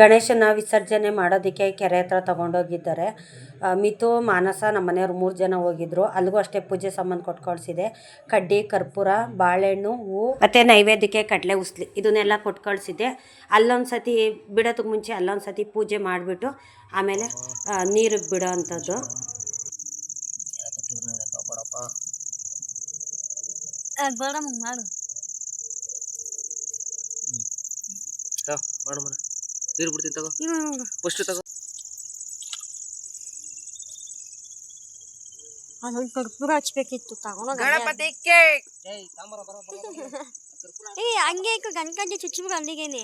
ಗಣೇಶನ ವಿಸರ್ಜನೆ ಮಾಡೋದಕ್ಕೆ ಕೆರೆ ಹತ್ರ ತೊಗೊಂಡೋಗಿದ್ದಾರೆ. ಮಿತು ಮಾನಸ ನಮ್ಮ ಮನೆಯವ್ರು ಮೂರು ಜನ ಹೋಗಿದ್ರು. ಅಲ್ಲಿಗೂ ಅಷ್ಟೇ ಪೂಜೆ ಸಾಮಾನು ಕೊಟ್ಟು ಕಳಿಸಿದೆ ಕಡ್ಡಿ ಕರ್ಪೂರ ಬಾಳೆಹಣ್ಣು ಹೂವು ಮತ್ತು ನೈವೇದ್ಯಕ್ಕೆ ಕಡಲೆ ಉಸ್ಲಿ ಇದನ್ನೆಲ್ಲ ಕೊಟ್ಟು ಕಳಿಸಿದ್ದೆ ಅಲ್ಲೊಂದು ಸತಿ ಬಿಡೋದಕ್ಕೆ ಮುಂಚೆ ಅಲ್ಲೊಂದು ಸತಿ ಪೂಜೆ ಮಾಡಿಬಿಟ್ಟು ಆಮೇಲೆ ನೀರಿಗೆ ಬಿಡೋ ಅಂಥದ್ದು. ಮಾಡು. ಮಾಡು ಮನ. ನೀರು ಬಿಡ್ತೀನಿ ತಗೋ. ಫಸ್ಟ್ ತಗೋ. ಅದೊಂದು ಕರ್ಪೂರ ಹಚ್ಬೇಕಿತ್ತು ತಗೊಂಡ ಗಣಪತಿಗೆ ಏ ಹಂಗೆ ಈಗ ಗಣಕಂಡಿ ಚುಚ್ಚಿಬಿಡು ಅಲ್ಲಿಗೇನೆ.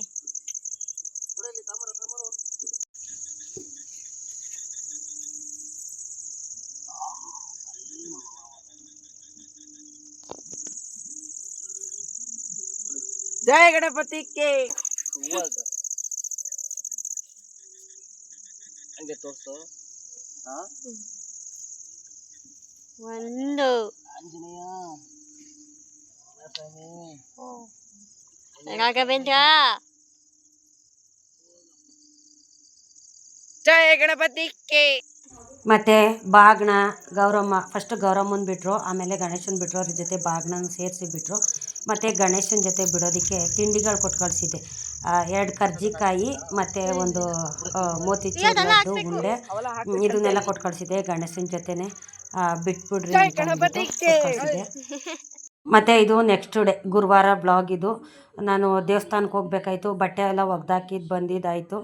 ಜಯ ಗಣಪತಿಗೆ ಹಂಗೆ ತೋರಿಸು. ಹಾ? ಒಂದು. ಆಂಜನೇಯ. ರಾಘವೇಂದ್ರ ಜಯ ಗಣಪತಿಗೆ ಮತ್ತೆ ಬಾಗ್ನ ಗೌರಮ್ಮ ಫಸ್ಟ್ ಗೌರಮ್ಮನ್ ಬಿಟ್ಟರು ಆಮೇಲೆ ಗಣೇಶನ್ ಬಿಟ್ಟರು ಅವ್ರ ಜೊತೆ ಬಾಗ್ನ ಸೇರಿಸಿ ಬಿಟ್ಟರು ಮತ್ತು ಗಣೇಶನ ಜೊತೆ ಬಿಡೋದಕ್ಕೆ ತಿಂಡಿಗಳು ಕೊಟ್ಟು ಕಳಿಸಿದ್ದೆ. ಎರಡು ಕರ್ಜಿಕಾಯಿ ಮತ್ತು ಒಂದು ಮೋತಿ ಚೂರು ಲಡ್ಡು ಉಂಡೆ ಇದನ್ನೆಲ್ಲ ಕೊಟ್ಟು ಕಳಿಸಿದ್ದೆ ಗಣೇಶನ ಜೊತೆನೆ. ಬಿಟ್ಬಿಡ್ರಿ ಕಳ್ಸಿದ್ದೆ. ಮತ್ತು ಇದು ನೆಕ್ಸ್ಟ್ ಡೇ ಗುರುವಾರ ಬ್ಲಾಗ್ ಇದು. ನಾನು ದೇವಸ್ಥಾನಕ್ಕೆ ಹೋಗ್ಬೇಕಾಯ್ತು ಬಟ್ಟೆ ಎಲ್ಲ ಒಗ್ದಾಕಿದ್ದು ಬಂದಿದ್ದಾಯಿತು.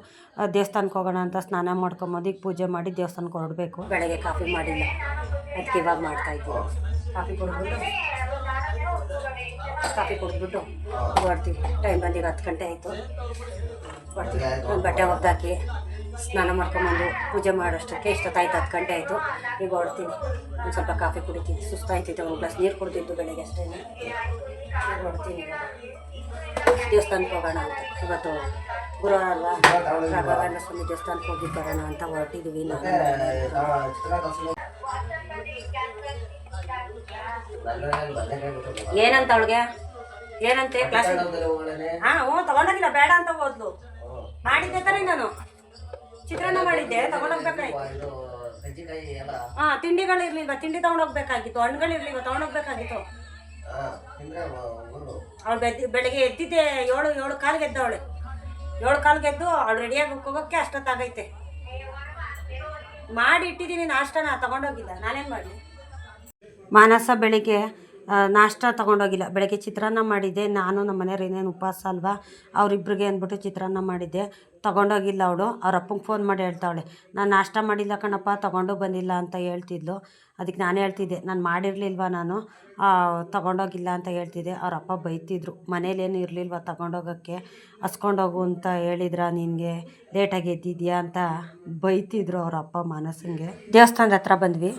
ದೇವಸ್ಥಾನಕ್ಕೆ ಹೋಗೋಣ ಅಂತ ಸ್ನಾನ ಮಾಡ್ಕೊಂಬಂದು ಈಗ ಪೂಜೆ ಮಾಡಿ ದೇವಸ್ಥಾನಕ್ಕೆ ಹೊರಡಬೇಕು. ಬೆಳಗ್ಗೆ ಕಾಫಿ ಮಾಡಿಲ್ಲ. ಅದಕ್ಕೆ ಇವಾಗ ಮಾಡ್ತಾ ಇದ್ದೀವಿ ಕಾಫಿ ಕುಡಿದ್ಬಿಟ್ಟು ಕಾಫಿ ಕುಡಿದ್ಬಿಟ್ಟು ಹೊಡ್ತೀವಿ ಟೈಮ್ ಬಂದೀಗ ಹತ್ತು ಗಂಟೆ ಆಯಿತು. ಹೊಡ್ತೀವಿ ಒಂದು ಬಟ್ಟೆ ಒಗ್ದಾಕಿ ಸ್ನಾನ ಮಾಡ್ಕೊಂಬಂದು ಪೂಜೆ ಮಾಡೋಷ್ಟಕ್ಕೆ ಇಷ್ಟೊತ್ತಾಯ್ತು, ಹತ್ತು ಗಂಟೆ ಆಯಿತು. ಈಗ ಹೊರಡ್ತೀನಿ. ಒಂದು ಸ್ವಲ್ಪ ಕಾಫಿ ಕುಡಿತೀನಿ. ಸುಸ್ತಾಯ್ತಿತ್ತು. ಒಂದು ಗ್ಲಾಸ್ ನೀರು ಕುಡಿದಿದ್ದು ಬೆಳಗ್ಗೆ ಅಷ್ಟೇ. ಈಗ ಹೊರಡ್ತೀನಿ. ದೇವಸ್ಥಾನಕ್ಕೆ ಹೋಗೋಣ ಅಂತ. ಇವತ್ತು ಗುರುವಾರ ಅಲ್ವಾ? ರಾಘವೇಂದ್ರ ಸ್ವಾಮಿ ದೇವಸ್ಥಾನಕ್ಕೆ ಹೋಗಿ ಬರೋಣ ಅಂತ ಹೊರಟಿದ್ದೀವಿ ನಾನು ಏನಂತ ಅವಳಿಗೆ? ಏನಂತೆ ಕ್ಲಾಸ್ ಹಾ ಹ್ಞೂ ತಗೊಂಡೋಗಿಲ್ಲ ಬೇಡ ಅಂತ ಹೋದ್ಲು. ಮಾಡಿದ್ದೆ ತಾನೇ ನಾನು. ಚಿತ್ರಾನ್ನ ಮಾಡಿದ್ದೆ ತಗೊಂಡೋಗ್ಬೇಕಾಯ್ತು. ಹಾ ತಿಂಡಿಗಳಿರ್ಲಿಲ್ವಾ ತಿಂಡಿ ತಗೊಂಡೋಗ್ಬೇಕಾಗಿತ್ತು ಹಣ್ಣುಗಳಿರ್ಲಿಲ್ವಾ ತಗೊಂಡೋಗ್ಬೇಕಾಗಿತ್ತು. ಅವಳು ಬೆದ್ ಬೆಳಗ್ಗೆ ಎದ್ದಿದ್ದೆ ಏಳು ಏಳು ಕಾಲಿಗೆ ಎದ್ದವಳೆ ಏಳು ಕಾಲು ಗೆದ್ದು ಅವಳು ರೆಡಿಯಾಗಿ ಹೋಗೋಕ್ಕೆ ಅಷ್ಟೊತ್ತಾಗೈತೆ. ಮಾಡಿ ಇಟ್ಟಿದ್ದೀನಿ ನಾಷ್ಟನ ತಗೊಂಡೋಗಿಲ್ಲ. ನಾನೇನು ಮಾಡಲಿ? ಮಾನಸ ಬೆಳಿಗ್ಗೆ ನಾಷ್ಟ ತೊಗೊಂಡೋಗಿಲ್ಲ. ಬೆಳಗ್ಗೆ ಚಿತ್ರಾನ್ನ ಮಾಡಿದ್ದೆ. ನಾನು ನಮ್ಮ ಮನೆಯವ್ರು ಇನ್ನೇನು ಉಪವಾಸ ಅಲ್ವಾ? ಅವರಿಬ್ರಿಗೆ ಅಂದ್ಬಿಟ್ಟು ಚಿತ್ರಾನ್ನ ಮಾಡಿದ್ದೆ. ತೊಗೊಂಡೋಗಿಲ್ಲ ಅವಳು. ಅವ್ರ ಅಪ್ಪಂಗೆ ಫೋನ್ ಮಾಡಿ ಹೇಳ್ತಾವಳೆ, ನಾನು ನಾಷ್ಟ ಮಾಡಿಲ್ಲ ಕಣಪ್ಪ, ತೊಗೊಂಡು ಬಂದಿಲ್ಲ ಅಂತ ಹೇಳ್ತಿದ್ಲು. ಅದಕ್ಕೆ ನಾನು ಹೇಳ್ತಿದ್ದೆ, ನಾನು ಮಾಡಿರಲಿಲ್ವ ನಾನು? ತೊಗೊಂಡೋಗಿಲ್ಲ ಅಂತ ಹೇಳ್ತಿದ್ದೆ. ಅವ್ರ ಅಪ್ಪ ಬೈತಿದ್ರು ಮನೇಲೇನು ಇರಲಿಲ್ವ ತೊಗೊಂಡೋಗೋಕ್ಕೆ? ಹಸ್ಕೊಂಡೋಗು ಅಂತ ಹೇಳಿದ್ರ ನಿನಗೆ? ಲೇಟಾಗಿ ಎದ್ದಿದ್ಯಾ? ಅಂತ ಬೈತಿದ್ರು ಅವ್ರ ಅಪ್ಪ ಮಾನಸಂಗೆ ದೇವಸ್ಥಾನದ ಹತ್ರ ಬಂದ್ವಿ.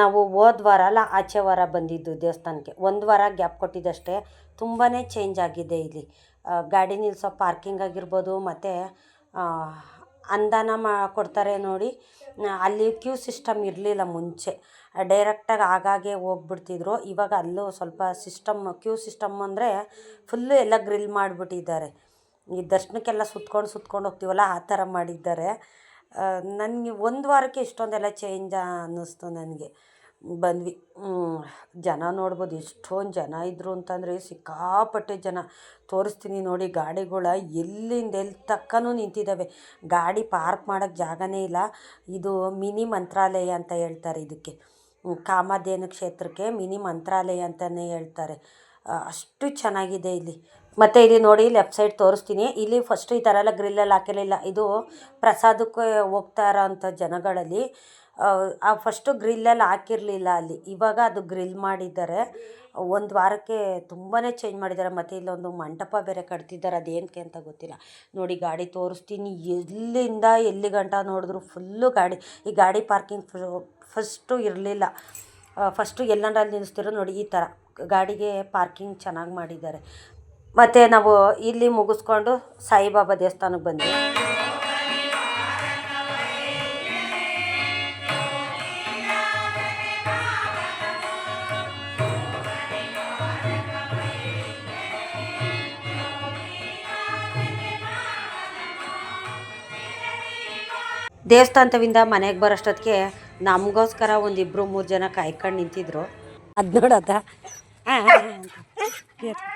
ನಾವು ಹೋದ ವಾರ ಅಲ್ಲ, ಆಚೆ ವಾರ ಬಂದಿದ್ದು ದೇವಸ್ಥಾನಕ್ಕೆ. ಒಂದು ವಾರ ಗ್ಯಾಪ್ ಕೊಟ್ಟಿದ್ದಷ್ಟೇ. ತುಂಬಾ ಚೇಂಜ್ ಆಗಿದೆ ಇಲ್ಲಿ. ಗಾಡಿ ನಿಲ್ಲಿಸೋ ಪಾರ್ಕಿಂಗ್ ಆಗಿರ್ಬೋದು, ಮತ್ತು ಅನುದಾನ ಮಾ, ಕೊಡ್ತಾರೆ ನೋಡಿ. ಅಲ್ಲಿ ಕ್ಯೂ ಸಿಸ್ಟಮ್ ಇರಲಿಲ್ಲ ಮುಂಚೆ. ಡೈರೆಕ್ಟಾಗಿ ಆಗಾಗೆ ಹೋಗ್ಬಿಡ್ತಿದ್ರು. ಇವಾಗ ಅಲ್ಲೂ ಸ್ವಲ್ಪ ಸಿಸ್ಟಮ್, ಕ್ಯೂ ಸಿಸ್ಟಮ್ ಅಂದರೆ ಫುಲ್ಲು ಎಲ್ಲ ಗ್ರಿಲ್ ಮಾಡಿಬಿಟ್ಟಿದ್ದಾರೆ. ಈ ದರ್ಶನಕ್ಕೆಲ್ಲ ಸುತ್ಕೊಂಡು ಸುತ್ಕೊಂಡು ಹೋಗ್ತೀವಲ್ಲ, ಆ ಥರ ಮಾಡಿದ್ದಾರೆ. ನನಗೆ ಒಂದು ವಾರಕ್ಕೆ ಇಷ್ಟೊಂದೆಲ್ಲ ಚೇಂಜ್ ಅನ್ನಿಸ್ತು ನನಗೆ. ಬಂದ್ವಿ. ಜನ ನೋಡ್ಬೋದು, ಎಷ್ಟೊಂದು ಜನ ಇದ್ದರು ಅಂತಂದರೆ ಸಿಕ್ಕಾಪಟ್ಟೆ ಜನ. ತೋರಿಸ್ತೀನಿ ನೋಡಿ ಗಾಡಿಗಳ, ಎಲ್ಲಿಂದ ಎಲ್ಲಿ ತಕ್ಕನೂ ನಿಂತಿದ್ದಾವೆ ಗಾಡಿ ಪಾರ್ಕ್ ಮಾಡೋಕ್ಕೆ ಜಾಗನೇ ಇಲ್ಲ. ಇದು ಮಿನಿ ಮಂತ್ರಾಲಯ ಅಂತ ಹೇಳ್ತಾರೆ ಇದಕ್ಕೆ. ಕಾಮಧೇನು ಕ್ಷೇತ್ರಕ್ಕೆ ಮಿನಿ ಮಂತ್ರಾಲಯ ಅಂತಲೇ ಹೇಳ್ತಾರೆ. ಅಷ್ಟು ಚೆನ್ನಾಗಿದೆ ಇಲ್ಲಿ. ಮತ್ತು ಇಲ್ಲಿ ನೋಡಿ, ಲೆಫ್ಟ್ ಸೈಡ್ ತೋರಿಸ್ತೀನಿ. ಇಲ್ಲಿ ಫಸ್ಟು ಈ ಥರ ಎಲ್ಲ ಗ್ರಿಲ್ಲಲ್ಲಿ ಹಾಕಿರಲಿಲ್ಲ. ಇದು ಪ್ರಸಾದಕ್ಕೆ ಹೋಗ್ತಾ ಇರೋಂಥ ಜನಗಳಲ್ಲಿ ಆ, ಫಸ್ಟು ಗ್ರಿಲ್ಲೆಲ್ಲ ಹಾಕಿರಲಿಲ್ಲ ಅಲ್ಲಿ. ಇವಾಗ ಅದು ಗ್ರಿಲ್ ಮಾಡಿದ್ದಾರೆ. ಒಂದು ವಾರಕ್ಕೆ ತುಂಬಾ ಚೇಂಜ್ ಮಾಡಿದ್ದಾರೆ. ಮತ್ತು ಇಲ್ಲೊಂದು ಮಂಟಪ ಬೇರೆ ಕಟ್ತಿದ್ದಾರೆ. ಅದೇನಕ್ಕೆ ಅಂತ ಗೊತ್ತಿಲ್ಲ. ನೋಡಿ ಗಾಡಿ ತೋರಿಸ್ತೀನಿ. ಎಲ್ಲಿಂದ ಎಲ್ಲಿ ಗಂಟ ನೋಡಿದ್ರು ಫುಲ್ಲು ಗಾಡಿ. ಈ ಗಾಡಿ ಪಾರ್ಕಿಂಗ್ ಫಸ್ಟು ಇರಲಿಲ್ಲ. ಫಸ್ಟು ಎಲ್ಲಂದ್ರಲ್ಲಿ ನಿಲ್ಲಿಸ್ತಿರೋ ನೋಡಿ ಈ ಥರ ಗಾಡಿಗೆ ಪಾರ್ಕಿಂಗ್ ಚೆನ್ನಾಗಿ ಮಾಡಿದ್ದಾರೆ. ಮತ್ತು ನಾವು ಇಲ್ಲಿ ಮುಗಿಸ್ಕೊಂಡು ಸಾಯಿಬಾಬಾ ದೇವಸ್ಥಾನಕ್ಕೆ ಬಂದ್ವಿ. ದೇವಸ್ಥಾನದಿಂದ ಮನೆಗೆ ಬರೋಷ್ಟೊತ್ತಿಗೆ ನಮಗೋಸ್ಕರ ಒಂದು ಇಬ್ಬರು ಮೂರು ಜನ ಕಾಯ್ಕೊಂಡು ನಿಂತಿದ್ರು. ಅದು. ನೋಡೋದ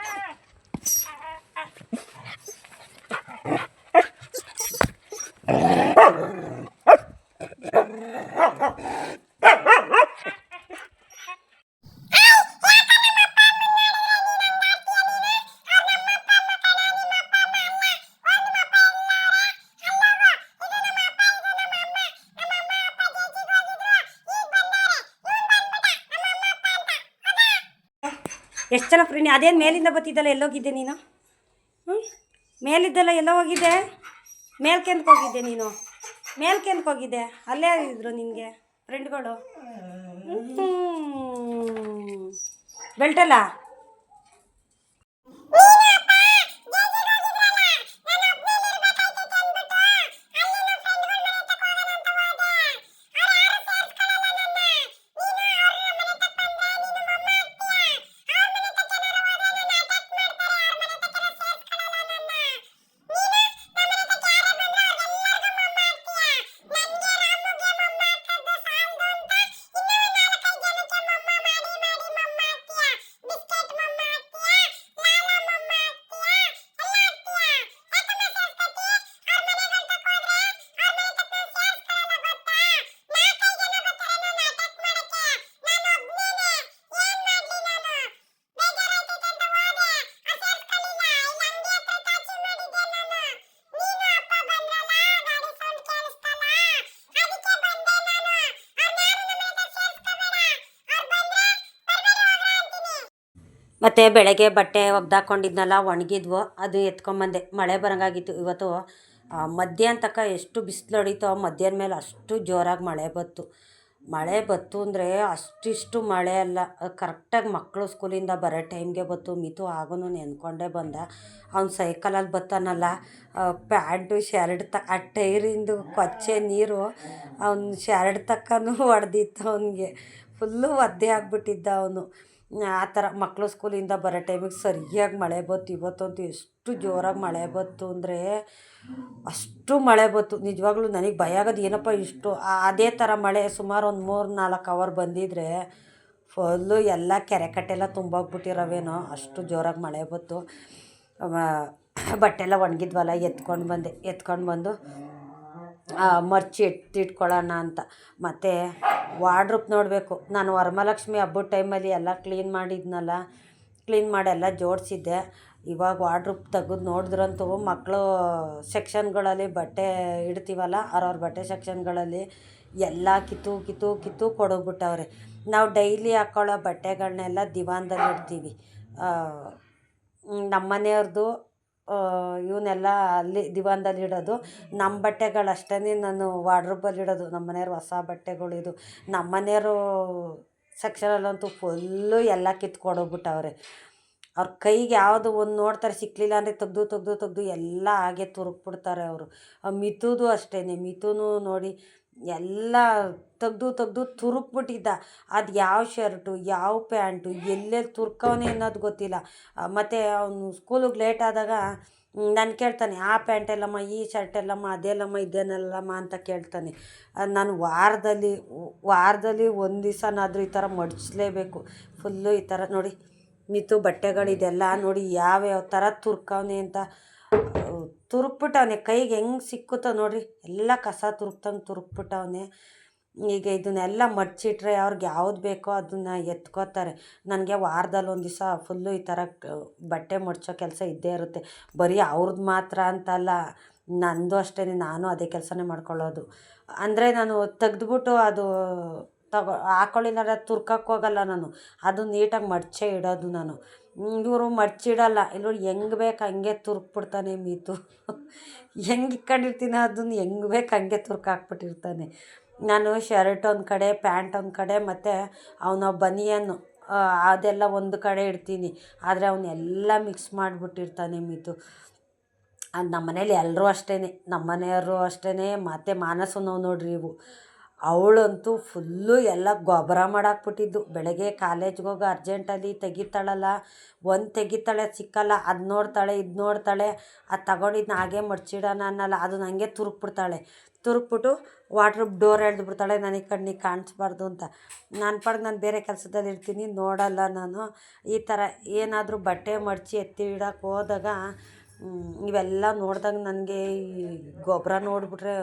ಅದೇನು ಮೇಲಿಂದ ಬತ್ತಿದ್ದಲ್ಲ ಎಲ್ಲೋಗಿದ್ದೆ ನೀನು? ಹ್ಞೂ ಮೇಲಿದ್ದಲ್ಲ ಎಲ್ಲೋ ಹೋಗಿದ್ದೆ? ಮೇಲ್ಕೆಂದ್ಕೆ ಹೋಗಿದ್ದೆ ನೀನು? ಮೇಲ್ಕೆಂದ್ಕೆ ಹೋಗಿದ್ದೆ? ಅಲ್ಲೇ ಇದ್ರು ನಿನಗೆ ಫ್ರೆಂಡ್ಗಳು ಬೆಲ್ಟಲ್ಲ ಮತ್ತು ಬೆಳಗ್ಗೆ ಬಟ್ಟೆ ಒಗ್ದಾಕೊಂಡಿದ್ನಲ್ಲ, ಒಣಗಿದ್ವು. ಅದು ಎತ್ಕೊಂಬಂದೆ. ಮಳೆ ಬರಂಗಾಗಿತ್ತು. ಇವತ್ತು ಮಧ್ಯಾಹ್ನ ತನಕ ಎಷ್ಟು ಬಿಸಿಲು ಹೊಡಿತೋ, ಮಧ್ಯಾಹ್ನ ಮೇಲೆ ಅಷ್ಟು ಜೋರಾಗಿ ಮಳೆ ಬತ್ತು ಮಳೆ ಬತ್ತು ಅಂದರೆ ಅಷ್ಟಿಷ್ಟು ಮಳೆ ಅಲ್ಲ. ಕರೆಕ್ಟಾಗಿ ಮಕ್ಕಳು ಸ್ಕೂಲಿಂದ ಬರೋ ಟೈಮ್ಗೆ ಬತ್ತು ಮಿತು ಆಗೂ ನೆನ್ಕೊಂಡೇ ಬಂದ. ಅವ್ನು ಸೈಕಲಲ್ಲಿ ಬತ್ತಾನಲ್ಲ. ಪ್ಯಾಂಟು, ಶರ್ಟ್ ತ, ಆ ಟೈರಿಂದು ಕೊಚ್ಚೆ ನೀರು ಅವ್ನು ಶರ್ಟ್ ತಕ್ಕನೂ ಹೊಡೆದಿತ್ತು ಅವನಿಗೆ. ಫುಲ್ಲು ಒದ್ದೆ ಆಗಿಬಿಟ್ಟಿದ್ದ ಅವನು. ಆ ಥರ ಮಕ್ಕಳು ಸ್ಕೂಲಿಂದ ಬರೋ ಟೈಮಿಗೆ ಸರಿಯಾಗಿ ಮಳೆ ಬತ್ತು ಇವತ್ತಂತೂ ಎಷ್ಟು ಜೋರಾಗಿ ಮಳೆ ಬತ್ತು ಅಂದರೆ ಅಷ್ಟು ಮಳೆ ಬತ್ತು ನಿಜವಾಗ್ಲೂ ನನಗೆ ಭಯ ಆಗೋದು, ಏನಪ್ಪ ಇಷ್ಟು ಅದೇ ಥರ ಮಳೆ ಸುಮಾರು ಒಂದು ಮೂರು ನಾಲ್ಕು ಅವರ್ ಬಂದಿದ್ರೆ ಫುಲ್ಲು ಎಲ್ಲ ಕೆರೆ ಕಟ್ಟೆಲ್ಲ ತುಂಬೋಗ್ಬಿಟ್ಟಿರವೇನೋ, ಅಷ್ಟು ಜೋರಾಗಿ ಮಳೆ ಬತ್ತು ಬಟ್ಟೆಲ್ಲ ಒಣಗಿದ್ವಲ್ಲ, ಎತ್ಕೊಂಡು ಬಂದೆ, ಎತ್ಕೊಂಡು ಬಂದು ಮರ್ಚಿ ಎತ್ತಿಟ್ಕೊಳ್ಳೋಣ ಅಂತ. ಮತ್ತು ವಾರ್ಡ್ರೂಪ್ ನೋಡಬೇಕು. ನಾನು ವರಮಹಾಲಕ್ಷ್ಮಿ ಹಬ್ಬದ ಟೈಮಲ್ಲಿ ಎಲ್ಲ ಕ್ಲೀನ್ ಮಾಡಿದ್ನಲ್ಲ. ಕ್ಲೀನ್ ಮಾಡಿ ಎಲ್ಲ ಜೋಡಿಸಿದ್ದೆ. ಇವಾಗ ವಾರ್ಡ್ರೂಪ್ ತೆಗೆದು ನೋಡಿದ್ರಂತೂ ಮಕ್ಕಳು ಸೆಕ್ಷನ್ಗಳಲ್ಲಿ ಬಟ್ಟೆ ಇಡ್ತೀವಲ್ಲ, ಅವ್ರವ್ರ ಬಟ್ಟೆ ಸೆಕ್ಷನ್ಗಳಲ್ಲಿ ಎಲ್ಲ ಕಿತ್ತು ಕಿತ್ತು ಕಿತ್ತು ಕೊಡೋಗ್ಬಿಟ್ಟವ್ರೆ. ನಾವು ಡೈಲಿ ಹಾಕ್ಕೊಳ್ಳೋ ಬಟ್ಟೆಗಳನ್ನೆಲ್ಲ ದಿವಾನ್ದಲ್ಲಿ ಇಡ್ತೀವಿ ನಮ್ಮ ಮನೆಯವ್ರದ್ದು ಇವನ್ನೆಲ್ಲ ಅಲ್ಲಿ ದಿವಾನ್ದಲ್ಲಿ ಇಡೋದು. ನಮ್ಮ ಬಟ್ಟೆಗಳಷ್ಟೇ ನಾನು ವಾರ್ಡ್ರೋಬಲ್ಲಿ ಇಡೋದು. ನಮ್ಮ ಮನೆಯವ್ರು ಹೊಸ ಬಟ್ಟೆಗಳು ಇದು. ನಮ್ಮ ಮನೆಯವರು ಸೆಕ್ಷನಲ್ಲಂತೂ ಫುಲ್ಲು ಎಲ್ಲ ಕಿತ್ಕೊಂಡೋಗ್ಬಿಟ್ಟವ್ರೆ. ಅವ್ರ ಕೈಗೆ ಯಾವುದು ಒಂದು ನೋಡ್ತಾರೆ ಸಿಕ್ಕಲಿಲ್ಲ ಅಂದರೆ ತೆಗ್ದು ತೆಗ್ದು ತೆಗ್ದು ಎಲ್ಲ ಹಾಗೆ ತುರುಕ್ಬಿಡ್ತಾರೆ ಅವರು. ಮಿತುದು ಅಷ್ಟೇ ಮಿತುನೂ ನೋಡಿ ಎಲ್ಲ ತೆಗ್ದು ತೆಗ್ದು ತುರುಕ್ಬಿಟ್ಟಿದ್ದ. ಅದು ಯಾವ ಶರ್ಟು, ಯಾವ ಪ್ಯಾಂಟು ಎಲ್ಲೆಲ್ಲಿ ತುರ್ಕವನೆ ಅನ್ನೋದು ಗೊತ್ತಿಲ್ಲ. ಮತ್ತು ಅವನು ಸ್ಕೂಲಿಗೆ ಲೇಟ್ ಆದಾಗ ನಾನು ಕೇಳ್ತಾನೆ, ಆ ಪ್ಯಾಂಟ್ ಎಲ್ಲಮ್ಮ, ಈ ಶರ್ಟ್ ಎಲ್ಲಮ್ಮ, ಅದೆಲ್ಲಮ್ಮ ಇದೇನಲ್ಲಮ್ಮ ಅಂತ ಕೇಳ್ತಾನೆ. ನಾನು ವಾರದಲ್ಲಿ ವಾರದಲ್ಲಿ ಒಂದು ದಿವಸನಾದರೂ ಈ ಥರ ಮಡಿಸ್ಲೇಬೇಕು ಫುಲ್ಲು ಈ ಥರ ನೋಡಿ, ಮಿತು ಬಟ್ಟೆಗಳಿದೆಲ್ಲ ನೋಡಿ, ಯಾವ್ಯಾವ ಥರ ತುರ್ಕವನೆ ಅಂತ. ತುರುಕ್ಬಿಟ್ಟವನೆ. ಕೈಗೆ ಹೆಂಗೆ ಸಿಕ್ಕುತ್ತೋ ನೋಡ್ರಿ. ಎಲ್ಲ ಕಸ ತುರುಕ್ತಂಗೆ ತುರುಕ್ಬಿಟ್ಟವನೆ. ಈಗ ಇದನ್ನೆಲ್ಲ ಮಡ್ಚಿಟ್ರೆ ಅವ್ರಿಗೆ ಯಾವ್ದು ಬೇಕೋ ಅದನ್ನು ಎತ್ಕೋತಾರೆ. ನನಗೆ ವಾರದಲ್ಲಿ ಒಂದು ದಿವಸ ಫುಲ್ಲು ಈ ಥರ ಬಟ್ಟೆ ಮಡ್ಚೋ ಕೆಲಸ ಇದ್ದೇ ಇರುತ್ತೆ. ಬರೀ ಅವ್ರದ್ದು ಮಾತ್ರ ಅಂತಲ್ಲ. ನಂದು ಅಷ್ಟೇ ನಾನು ಅದೇ ಕೆಲಸನೇ ಮಾಡ್ಕೊಳ್ಳೋದು. ಅಂದರೆ ನಾನು ತೆಗೆದ್ಬಿಟ್ಟು ಅದು ತಗೋ ಹಾಕೊಳ್ಳಿಲ್ಲ ತುರ್ಕಕ್ಕೆ ಹೋಗಲ್ಲ ನಾನು. ಅದು ನೀಟಾಗಿ ಮಡ್ಚೇ ಇಡೋದು ನಾನು. ಇವರು ಮಡ್ಚಿಡಲ್ಲ. ಇಲ್ಲಿ ಹೆಂಗೆ ಬೇಕು ಹಂಗೆ ತುರ್ಕ್ಬಿಡ್ತಾನೆ ಮೀತು. ಹೆಂಗೆ ಇಟ್ಕೊಂಡಿರ್ತೀನೋ ಅದನ್ನು ಹೆಂಗೆ ಬೇಕು ಹಂಗೆ ತುರ್ಕಾಕ್ಬಿಟ್ಟಿರ್ತಾನೆ ನಾನು ಶರ್ಟ್ ಒಂದು ಕಡೆ, ಪ್ಯಾಂಟ್ ಒಂದು ಕಡೆ, ಮತ್ತು ಅವನ ಬನಿಯನ್ನು ಅದೆಲ್ಲ ಒಂದು ಕಡೆ ಇಡ್ತೀನಿ. ಆದರೆ ಅವನ್ನೆಲ್ಲ ಮಿಕ್ಸ್ ಮಾಡಿಬಿಟ್ಟಿರ್ತಾನೆ ಮೀತು. ಅದು ನಮ್ಮ ಮನೇಲಿ ಎಲ್ಲರೂ ಅಷ್ಟೇ ನಮ್ಮ ಮನೆಯವರು ಅಷ್ಟೇ ಮತ್ತು ನೋವು ನೋಡ್ರಿ ಇವು. ಅವಳಂತೂ ಫುಲ್ಲು ಎಲ್ಲ ಗೊಬ್ಬರ ಮಾಡಾಕ್ಬಿಟ್ಟಿದ್ದು. ಬೆಳಗ್ಗೆ ಕಾಲೇಜ್ಗೆ ಹೋಗಿ ಅರ್ಜೆಂಟಲ್ಲಿ ತೆಗಿತಾಳಲ್ಲ, ಒಂದು ತೆಗಿತಾಳೆ ಸಿಕ್ಕಲ್ಲ, ಅದು ನೋಡ್ತಾಳೆ, ಇದು ನೋಡ್ತಾಳೆ, ಅದು ತಗೊಂಡಿದ್ದು ಹಾಗೆ ಮಡ್ಚಿಡೋಣ ಅನ್ನಲ್ಲ, ಅದು ನನಗೆ ತುರುಕ್ಬಿಡ್ತಾಳೆ. ತುರುಕ್ಬಿಟ್ಟು ವಾಟ್ರ್ ಡೋರ್ ಎಳ್ದು ಬಿಡ್ತಾಳೆ, ನನಗೆ ಕಣ್ಣಿಗೆ ಕಾಣಿಸ್ಬಾರ್ದು ಅಂತ. ನನ್ನ ಪಾಡಿಗೆ ನಾನು ಬೇರೆ ಕೆಲಸದಲ್ಲಿ ಇರ್ತೀನಿ, ನೋಡಲ್ಲ ನಾನು. ಈ ಥರ ಏನಾದರೂ ಬಟ್ಟೆ ಮಡಚಿ ಎತ್ತಿ ಇಡೋಕೆ ಹೋದಾಗ ಇವೆಲ್ಲ ನೋಡ್ದಾಗ ನನಗೆ ಈ ಗೊಬ್ಬರ ನೋಡಿಬಿಟ್ರೆ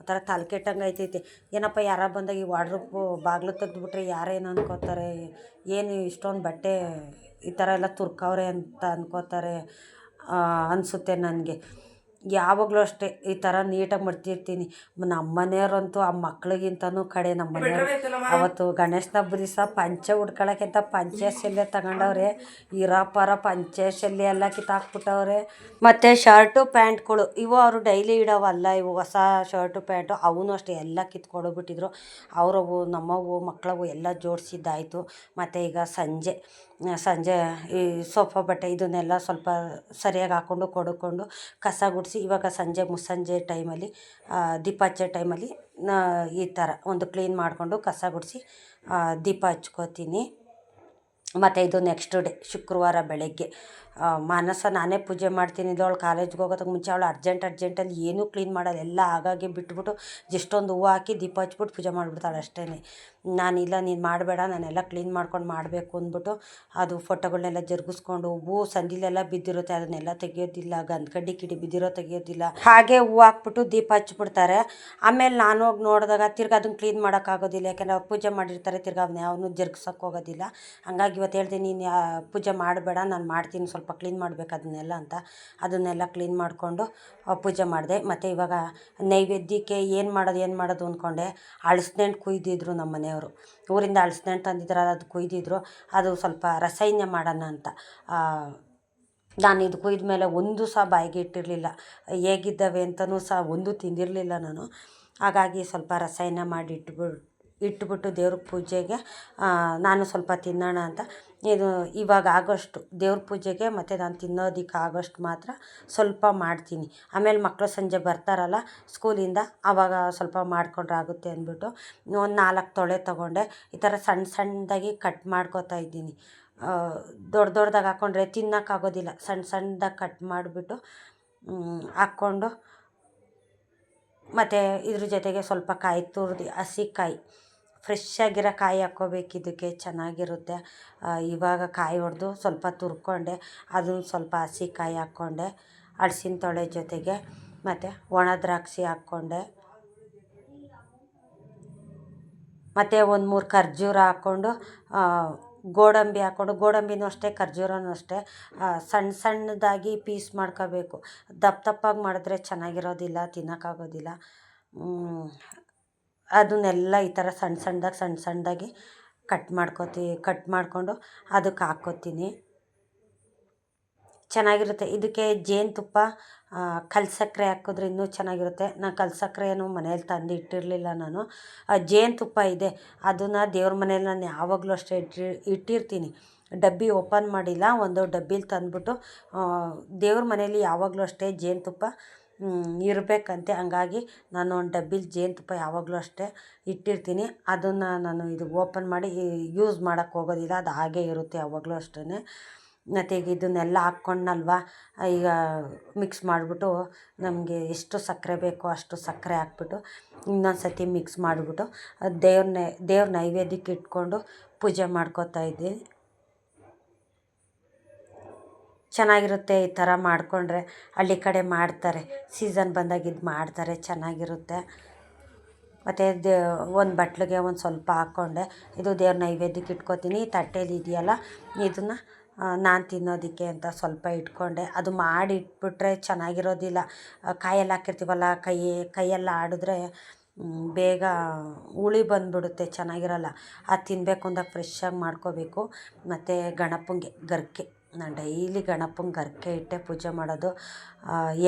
ಒಂಥರ ತಲೆ ಕೆಟ್ಟಂಗೆ ಏನಪ್ಪ ಯಾರು ಬಂದಾಗ ಈ ವಾಡ್ರ್ ಬಾಗಿಲು ತೆಗ್ದುಬಿಟ್ರೆ ಯಾರೇನು ಅನ್ಕೋತಾರೆ, ಏನು ಇಷ್ಟೊಂದು ಬಟ್ಟೆ ಈ ಥರ ಎಲ್ಲ ತುರ್ಕವ್ರೆ ಅಂತ ಅನ್ಕೋತಾರೆ ಅನಿಸುತ್ತೆ ನನಗೆ. ಯಾವಾಗಲೂ ಅಷ್ಟೇ ಈ ಥರ ನೀಟಾಗಿ ಮಡ್ತಿರ್ತೀನಿ. ನಮ್ಮ ಮನೆಯವ್ರಂತೂ ಆ ಮಕ್ಳಿಗಿಂತನೂ ಕಡೆ ನಮ್ಮ ಮನೆಯವರು ಅವತ್ತು ಗಣೇಶನ ಹಬ್ಬದ ದಿವಸ ಪಂಚೆ ಉಟ್ಕೊಳ್ಳೋಕ್ಕಿಂತ ಪಂಚೆ ಶಲ್ಯ ತಗೊಂಡವ್ರೆ. ಇರೋ ಪರ ಪಂಚೆ ಶಲ್ಯ ಎಲ್ಲ ಕಿತ್ತಾಕ್ಬಿಟ್ಟವ್ರೆ. ಮತ್ತು ಶರ್ಟು ಪ್ಯಾಂಟ್ಗಳು ಇವು ಅವರು ಡೈಲಿ ಇಡೋವಲ್ಲ ಇವು ಹೊಸ ಶರ್ಟು ಪ್ಯಾಂಟು ಅವನು ಅಷ್ಟೇ ಎಲ್ಲ ಕಿತ್ಕೊಡೋಗ್ಬಿಟ್ಟಿದ್ರು. ಅವರವು ನಮ್ಮವು ಮಕ್ಕಳವು ಎಲ್ಲ ಜೋಡಿಸಿದ್ದಾಯಿತು. ಮತ್ತು ಈಗ ಸಂಜೆ ಸಂಜೆ ಈ ಸೋಫಾ ಬಟ್ಟೆ ಇದನ್ನೆಲ್ಲ ಸ್ವಲ್ಪ ಸರಿಯಾಗಿ ಹಾಕ್ಕೊಂಡು ಕೊಡ್ಕೊಂಡು ಕಸ ಗುಡಿಸಿ ಇವಾಗ ಸಂಜೆ ಮುಸ್ಸಂಜೆ ಟೈಮಲ್ಲಿ ದೀಪ ಹಚ್ಚೋ ಟೈಮಲ್ಲಿ ಈ ಥರ ಒಂದು ಕ್ಲೀನ್ ಮಾಡಿಕೊಂಡು ಕಸ ಗುಡಿಸಿ ದೀಪ ಹಚ್ಕೋತೀನಿ. ಮತ್ತು ಇದು ನೆಕ್ಸ್ಟ್ ಡೇ ಶುಕ್ರವಾರ ಬೆಳಗ್ಗೆ. ಮಾನಸ ನಾನೇ ಪೂಜೆ ಮಾಡ್ತೀನಿ. ಅವಳು ಕಾಲೇಜ್ಗೆ ಹೋಗೋದಕ್ಕೆ ಮುಂಚೆ ಅವಳು ಅರ್ಜೆಂಟ್ ಅರ್ಜೆಂಟಲ್ಲಿ ಏನೂ ಕ್ಲೀನ್ ಮಾಡೋಲ್ಲ. ಎಲ್ಲ ಆಗಾಗೆ ಬಿಟ್ಬಿಟ್ಟು ಜಸ್ಟೊಂದು ಹೂವು ಹಾಕಿ ದೀಪ ಹಚ್ಬಿಟ್ಟು ಪೂಜೆ ಮಾಡಿಬಿಡ್ತಾಳೆ ಅಷ್ಟೇ ನಾನಿಲ್ಲ, ನೀನು ಮಾಡಬೇಡ, ನಾನೆಲ್ಲ ಕ್ಲೀನ್ ಮಾಡ್ಕೊಂಡು ಮಾಡಬೇಕು ಅಂದ್ಬಿಟ್ಟು ಅದು ಫೋಟೋಗಳನ್ನೆಲ್ಲ ಜರುಗಿಸ್ಕೊಂಡು ಹೂವು ಸಂದಿಲೆಲ್ಲ ಬಿದ್ದಿರುತ್ತೆ. ಅದನ್ನೆಲ್ಲ ತೆಗಿಯೋದಿಲ್ಲ ಗಂಧಕಡ್ಡಿ ಕಿಡಿ ಬಿದ್ದಿರೋ ತೆಗಿಯೋದಿಲ್ಲ. ಹಾಗೆ ಹೂವು ಹಾಕ್ಬಿಟ್ಟು ದೀಪ ಹಚ್ಬಿಡ್ತಾರೆ. ಆಮೇಲೆ ನಾನು ಹೋಗಿ ನೋಡಿದಾಗ ತಿರ್ಗಿ ಅದನ್ನ ಕ್ಲೀನ್ ಮಾಡೋಕ್ಕಾಗೋದಿಲ್ಲ. ಯಾಕೆಂದರೆ ಅವ್ರು ಪೂಜೆ ಮಾಡಿರ್ತಾರೆ, ತಿರ್ಗಿ ಅವನ್ನ ಯಾವನ್ನೂ ಜರುಗಿಸೋಕ್ಕೋಗೋದಿಲ್ಲ ಹಂಗಾಗಿ ಇವತ್ತು ಹೇಳ್ತೀನಿ ನೀನು ಪೂಜೆ ಮಾಡಬೇಡ, ನಾನು ಮಾಡ್ತೀನಿ ಸ್ವಲ್ಪ ಕ್ಲೀನ್ ಮಾಡಬೇಕು ಅದನ್ನೆಲ್ಲ ಅಂತ. ಅದನ್ನೆಲ್ಲ ಕ್ಲೀನ್ ಮಾಡಿಕೊಂಡು ಪೂಜೆ ಮಾಡಿದೆ. ಮತ್ತು ಇವಾಗ ನೈವೇದ್ಯಕ್ಕೆ ಏನು ಮಾಡೋದು ಏನು ಮಾಡೋದು ಅಂದ್ಕೊಂಡೆ ಅಳಸ್ನೆಂಟು ಕುಯ್ದಿದ್ರು ನಮ್ಮ ಮನೆಯವರು. ಊರಿಂದ ಅಳಸ್ನೆಂಟು ತಂದಿದ್ರು, ಅದು ಕುಯ್ದಿದ್ರು. ಅದು ಸ್ವಲ್ಪ ರಸೈನ್ಯ ಮಾಡೋಣ ಅಂತ. ನಾನು ಇದು ಕುಯ್ದ ಮೇಲೆ ಒಂದು ಸಹ ಬಾಯಿಗೆ ಇಟ್ಟಿರಲಿಲ್ಲ. ಹೇಗಿದ್ದಾವೆ ಅಂತಲೂ ಸಹ ಒಂದು ತಿಂದಿರಲಿಲ್ಲ ನಾನು. ಹಾಗಾಗಿ ಸ್ವಲ್ಪ ರಸಾಯನ ಮಾಡಿ ಇಟ್ಬಿಟ್ಟು ಇಟ್ಬಿಟ್ಟು ದೇವ್ರ ಪೂಜೆಗೆ ನಾನು ಸ್ವಲ್ಪ ತಿನ್ನೋಣ ಅಂತ. ಇದು ಇವಾಗ ಆಗೋಷ್ಟು ದೇವ್ರ ಪೂಜೆಗೆ ಮತ್ತು ನಾನು ತಿನ್ನೋದಕ್ಕೆ ಆಗೋಷ್ಟು ಮಾತ್ರ ಸ್ವಲ್ಪ ಮಾಡ್ತೀನಿ. ಆಮೇಲೆ ಮಕ್ಕಳು ಸಂಜೆ ಬರ್ತಾರಲ್ಲ ಸ್ಕೂಲಿಂದ ಆವಾಗ ಸ್ವಲ್ಪ ಮಾಡಿಕೊಂಡ್ರೆ ಆಗುತ್ತೆ ಅಂದ್ಬಿಟ್ಟು ಒಂದು ನಾಲ್ಕು ತೊಳೆ ತೊಗೊಂಡೆ. ಈ ಥರ ಸಣ್ಣ ಸಣ್ಣದಾಗಿ ಕಟ್ ಮಾಡ್ಕೋತಾ ಇದ್ದೀನಿ. ದೊಡ್ಡ ದೊಡ್ಡದಾಗಿ ಹಾಕ್ಕೊಂಡ್ರೆ ತಿನ್ನೋಕ್ಕಾಗೋದಿಲ್ಲ ಸಣ್ಣ ಸಣ್ಣದಾಗಿ ಕಟ್ ಮಾಡಿಬಿಟ್ಟು ಹಾಕ್ಕೊಂಡು ಮತ್ತು ಇದ್ರ ಜೊತೆಗೆ ಸ್ವಲ್ಪ ಕಾಯಿ ತುರಿದು ಹಸಿ ಕಾಯಿ. ಫ್ರೆಶ್ ಆಗಿರೋ ಕಾಯಿ ಹಾಕ್ಕೋಬೇಕು, ಇದಕ್ಕೆ ಚೆನ್ನಾಗಿರುತ್ತೆ. ಇವಾಗ ಕಾಯಿ ಹೊಡೆದು ಸ್ವಲ್ಪ ತುರ್ಕೊಂಡೆ ಅದನ್ನು ಸ್ವಲ್ಪ ಹಸಿ ಕಾಯಿ ಹಾಕ್ಕೊಂಡೆ ಹಲ್ಸಿನ ತೊಳೆ ಜೊತೆಗೆ ಮತ್ತು ಒಣ ದ್ರಾಕ್ಷಿ ಹಾಕ್ಕೊಂಡೆ. ಮತ್ತು ಒಂದು ಮೂರು ಖರ್ಜೂರ ಹಾಕ್ಕೊಂಡು ಗೋಡಂಬಿ ಹಾಕ್ಕೊಂಡು, ಗೋಡಂಬಿನೂ ಅಷ್ಟೇ, ಖರ್ಜೂರನೂ ಅಷ್ಟೇ ಸಣ್ಣ ಸಣ್ಣದಾಗಿ ಪೀಸ್ ಮಾಡ್ಕೋಬೇಕು. ದಪ್ಪ ದಪ್ಪಾಗಿ ಮಾಡಿದ್ರೆ ಚೆನ್ನಾಗಿರೋದಿಲ್ಲ, ತಿನ್ನೋಕ್ಕಾಗೋದಿಲ್ಲ. ಅದನ್ನೆಲ್ಲ ಈ ಥರ ಸಣ್ಣ ಸಣ್ದಾಗಿ ಸಣ್ಣ ಸಣ್ಣದಾಗಿ ಕಟ್ ಮಾಡ್ಕೊತಿ, ಕಟ್ ಮಾಡಿಕೊಂಡು ಅದಕ್ಕೆ ಹಾಕ್ಕೊತೀನಿ. ಚೆನ್ನಾಗಿರುತ್ತೆ. ಇದಕ್ಕೆ ಜೇನುತುಪ್ಪ ಕಲ್ಸಕ್ಕರೆ ಹಾಕಿದ್ರೆ ಇನ್ನೂ ಚೆನ್ನಾಗಿರುತ್ತೆ. ನಾನು ಕಲ್ಸಕ್ಕರೆ ಏನು ಮನೇಲಿ ತಂದು ಇಟ್ಟಿರಲಿಲ್ಲ ನಾನು ಜೇನುತುಪ್ಪ ಇದೆ. ಅದನ್ನು ದೇವ್ರ ಮನೇಲಿ ನಾನು ಯಾವಾಗಲೂ ಅಷ್ಟೇ ಇಟ್ಟಿ, ಇಟ್ಟಿರ್ತೀನಿ. ಡಬ್ಬಿ ಓಪನ್ ಮಾಡಿಲ್ಲ. ಒಂದು ಡಬ್ಬಿಲಿ ತಂದುಬಿಟ್ಟು ದೇವ್ರ ಮನೇಲಿ ಯಾವಾಗಲೂ ಅಷ್ಟೇ ಜೇನುತುಪ್ಪ ಇರಬೇಕಂತೆ. ಹಂಗಾಗಿ ನಾನು ಒಂದು ಡಬ್ಬಿಲಿ ಜೇನುತುಪ್ಪ ಯಾವಾಗಲೂ ಅಷ್ಟೇ ಇಟ್ಟಿರ್ತೀನಿ. ಅದನ್ನು ನಾನು ಇದು ಓಪನ್ ಮಾಡಿ ಯೂಸ್ ಮಾಡೋಕ್ಕೆ ಹೋಗೋದಿಲ್ಲ. ಅದು ಹಾಗೇ ಇರುತ್ತೆ ಯಾವಾಗಲೂ ಅಷ್ಟೇ ಮತ್ತು ಈಗ ಇದನ್ನೆಲ್ಲ ಹಾಕ್ಕೊಂಡ್ನಲ್ವ? ಈಗ ಮಿಕ್ಸ್ ಮಾಡಿಬಿಟ್ಟು ನಮಗೆ ಎಷ್ಟು ಸಕ್ಕರೆ ಬೇಕೋ ಅಷ್ಟು ಸಕ್ಕರೆ ಹಾಕ್ಬಿಟ್ಟು ಇನ್ನೊಂದು ಸತಿ ಮಿಕ್ಸ್ ಮಾಡಿಬಿಟ್ಟು ದೇವ್ರ ದೇವ್ರ ನೈವೇದ್ಯಕ್ಕೆ ಇಟ್ಕೊಂಡು ಪೂಜೆ ಮಾಡ್ಕೊತಾ ಇದ್ದೀನಿ. ಚೆನ್ನಾಗಿರುತ್ತೆ ಈ ಥರ ಮಾಡಿಕೊಂಡ್ರೆ ಹಳ್ಳಿ ಕಡೆ ಮಾಡ್ತಾರೆ. ಸೀಸನ್ ಬಂದಾಗ ಇದು ಮಾಡ್ತಾರೆ, ಚೆನ್ನಾಗಿರುತ್ತೆ. ಮತ್ತು ದೇ, ಒಂದು ಬಟ್ಲಿಗೆ ಒಂದು ಸ್ವಲ್ಪ ಹಾಕ್ಕೊಂಡೆ. ಇದು ದೇವ್ರ ನೈವೇದ್ಯಕ್ಕೆ ಇಟ್ಕೊತೀನಿ. ತಟ್ಟೆಲಿ ಇದೆಯಲ್ಲ, ಇದನ್ನು ನಾನು ತಿನ್ನೋದಕ್ಕೆ ಅಂತ ಸ್ವಲ್ಪ ಇಟ್ಕೊಂಡೆ. ಅದು ಮಾಡಿ ಇಟ್ಬಿಟ್ರೆ ಚೆನ್ನಾಗಿರೋದಿಲ್ಲ. ಕಾಯೆಲ್ಲ ಹಾಕಿರ್ತೀವಲ್ಲ, ಕೈ, ಕೈಯೆಲ್ಲ ಆಡಿದ್ರೆ ಬೇಗ ಹುಳಿ ಬಂದುಬಿಡುತ್ತೆ, ಚೆನ್ನಾಗಿರಲ್ಲ. ಅದು ತಿನ್ನಬೇಕು ಅಂದಾಗ ಫ್ರೆಶ್ಶಾಗಿ ಮಾಡ್ಕೋಬೇಕು. ಮತ್ತು ಗಣಪಂಗೆ, ಗರ್ಕೆ. ನಾನು ಡೈಲಿ ಗಣಪಂಗೆ ಹರ್ಕೆ ಇಟ್ಟೆ, ಪೂಜೆ ಮಾಡೋದು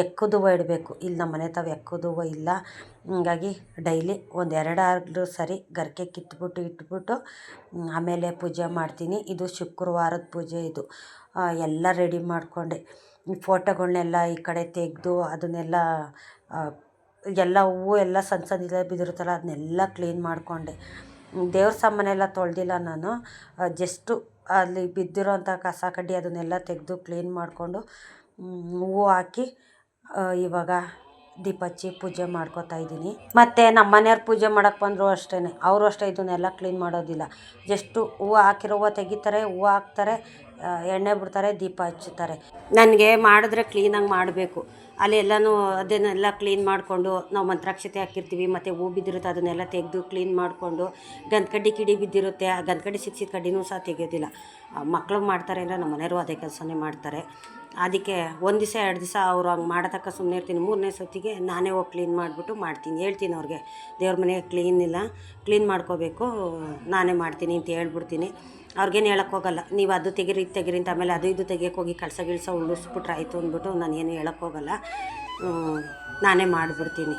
ಎಕ್ಕದ ಇಡಬೇಕು. ಇಲ್ಲಿ ನಮ್ಮ ಮನೆ ತಾವು ಎಕ್ಕದ ಇಲ್ಲ. ಹೀಗಾಗಿ ಡೈಲಿ ಒಂದು ಎರಡಾದ್ರೂ ಸರಿ ಗರಿಕೆ ಕಿತ್ಬಿಟ್ಟು, ಇಟ್ಬಿಟ್ಟು ಆಮೇಲೆ ಪೂಜೆ ಮಾಡ್ತೀನಿ. ಇದು ಶುಕ್ರವಾರದ ಪೂಜೆ ಇದು. ಎಲ್ಲ ರೆಡಿ ಮಾಡಿಕೊಂಡೆ. ಫೋಟೋಗಳನ್ನೆಲ್ಲ ಈ ಕಡೆ ತೆಗೆದು, ಅದನ್ನೆಲ್ಲ ಎಲ್ಲ ಹೂವು ಎಲ್ಲ ಸಣ್ಣ ಸಣ್ಣ ಬಿದ್ದಿರುತ್ತಲ್ಲ, ಅದನ್ನೆಲ್ಲ ಕ್ಲೀನ್ ಮಾಡಿಕೊಂಡೆ. ದೇವ್ರ ಸಾಮಾನೆಲ್ಲ ತೊಳೆದಿಲ್ಲ ನಾನು. ಜಸ್ಟು ಅಲ್ಲಿ ಬಿದ್ದಿರೋಂಥ ಕಸ ಕಡ್ಡಿ ಅದನ್ನೆಲ್ಲ ತೆಗೆದು ಕ್ಲೀನ್ ಮಾಡಿಕೊಂಡು ಹೂವು ಹಾಕಿ ಇವಾಗ ದೀಪ ಹಚ್ಚಿ ಪೂಜೆ ಮಾಡ್ಕೊತಾ ಇದ್ದೀನಿ. ಮತ್ತು ನಮ್ಮ ಮನೆಯವ್ರು ಪೂಜೆ ಮಾಡೋಕ್ಕೆ ಬಂದರು ಅಷ್ಟೇ ಅವರು ಅಷ್ಟೇ ಇದನ್ನೆಲ್ಲ ಕ್ಲೀನ್ ಮಾಡೋದಿಲ್ಲ. ಜಸ್ಟು ಹೂವು ಹಾಕಿರೋ ಹೂವು ತೆಗಿತಾರೆ, ಹೂವು ಹಾಕ್ತಾರೆ ಎಣ್ಣೆ ಬಿಡ್ತಾರೆ, ದೀಪ ಹಚ್ಚುತ್ತಾರೆ. ನನಗೆ ಮಾಡಿದ್ರೆ ಕ್ಲೀನಾಗಿ ಮಾಡಬೇಕು. ಅಲ್ಲಿ ಎಲ್ಲನೂ ಅದನ್ನೆಲ್ಲ ಕ್ಲೀನ್ ಮಾಡಿಕೊಂಡು ನಾವು ಮಂತ್ರಾಕ್ಷತೆ ಹಾಕಿರ್ತೀವಿ, ಮತ್ತು ಹೂ ಬಿದ್ದಿರುತ್ತೆ, ಅದನ್ನೆಲ್ಲ ತೆಗೆದು ಕ್ಲೀನ್ ಮಾಡಿಕೊಂಡು ಗಂಧಕಡ್ಡಿ ಕಿಡಿ ಬಿದ್ದಿರುತ್ತೆ, ಆ ಗಂಧಕಡ್ಡಿ ಸಿಕ್ಸಿದ ಕಡ್ಡಿನೂ ಸಹ ತೆಗೆಯೋದಿಲ್ಲ. ಮಕ್ಕಳು ಮಾಡ್ತಾರೆ ಅಂದರೆ ನಮ್ಮ ಮನೆಯವರು ಅದೇ ಕೆಲಸನೇ ಮಾಡ್ತಾರೆ. ಅದಕ್ಕೆ ಒಂದು ದಿವಸ, ಎರಡು ದಿವಸ ಅವರು ಹಂಗೆ ಮಾಡತಕ್ಕ ಸುಮ್ಮನೆ ಇರ್ತೀನಿ. ಮೂರನೇ ಸತಿಗೆ ನಾನೇ ಹೋಗಿ ಕ್ಲೀನ್ ಮಾಡಿಬಿಟ್ಟು ಮಾಡ್ತೀನಿ. ಹೇಳ್ತೀನಿ ಅವ್ರಿಗೆ, ದೇವ್ರ ಮನೆ ಕ್ಲೀನ್ ಇಲ್ಲ ಕ್ಲೀನ್ ಮಾಡ್ಕೋಬೇಕು, ನಾನೇ ಮಾಡ್ತೀನಿ ಅಂತ ಹೇಳ್ಬಿಡ್ತೀನಿ. ಅವ್ರಿಗೇನು ಹೇಳಕ್ಕೆ ಹೋಗಲ್ಲ. ನೀವು ಅದು ತೆಗೀರಿ, ಇದು ತೆಗೀರಿ ಅಂತ ಆಮೇಲೆ ಅದು ಇದು ಹೋಗಿ ಕಳ್ಸ ಗಿಳ್ಸ ಉಳಿಸ್ಬಿಟ್ರೆ ಆಯಿತು ಅಂದ್ಬಿಟ್ಟು ನಾನು ಏನು ಹೇಳಕ್ಕೆ ಹೋಗಲ್ಲ. ನಾನೇ ಮಾಡಿಬಿಡ್ತೀನಿ.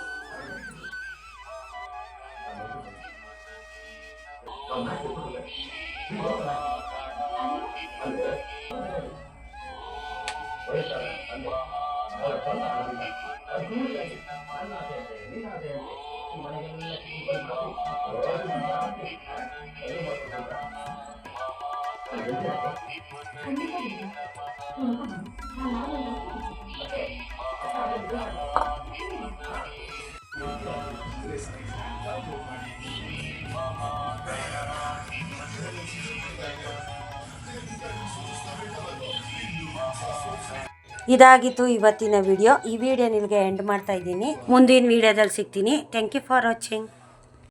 ಇದಾಗಿತ್ತು ಇವತ್ತಿನ ವಿಡಿಯೋ ಈ ವಿಡಿಯೋ ನಿಮಗೆ ಎಂಡ್ ಮಾಡ್ತಾ ಇದ್ದೀನಿ. ಮುಂದಿನ ವಿಡಿಯೋದಲ್ಲಿ ಸಿಗ್ತೀನಿ. Thank you for watching